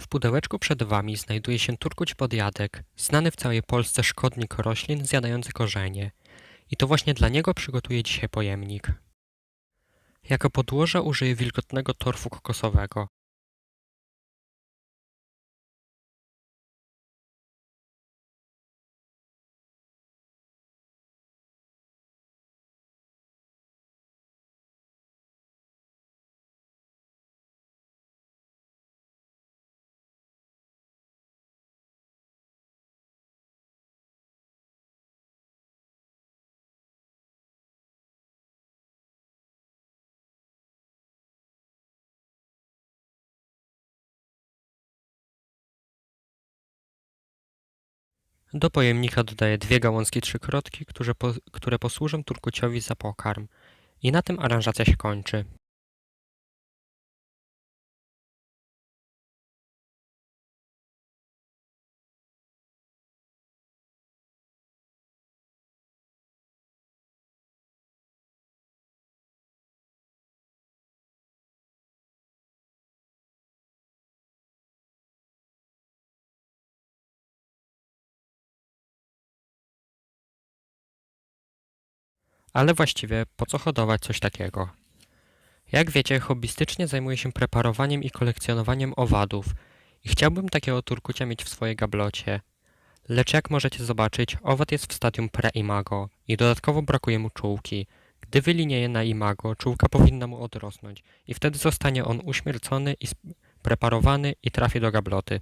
W pudełeczku przed Wami znajduje się turkuć podjadek, znany w całej Polsce szkodnik roślin zjadający korzenie. I to właśnie dla niego przygotuję dzisiaj pojemnik. Jako podłoże użyję wilgotnego torfu kokosowego. Do pojemnika dodaję dwie gałązki trzykrotki, które, po, które posłużą turkuciowi za pokarm. I na tym aranżacja się kończy. Ale właściwie po co hodować coś takiego? Jak wiecie, hobbystycznie zajmuję się preparowaniem i kolekcjonowaniem owadów i chciałbym takiego turkucia mieć w swojej gablocie. Lecz jak możecie zobaczyć, owad jest w stadium pre-imago i dodatkowo brakuje mu czułki. Gdy wylinieje na imago, czułka powinna mu odrosnąć i wtedy zostanie on uśmiercony i preparowany i trafi do gabloty.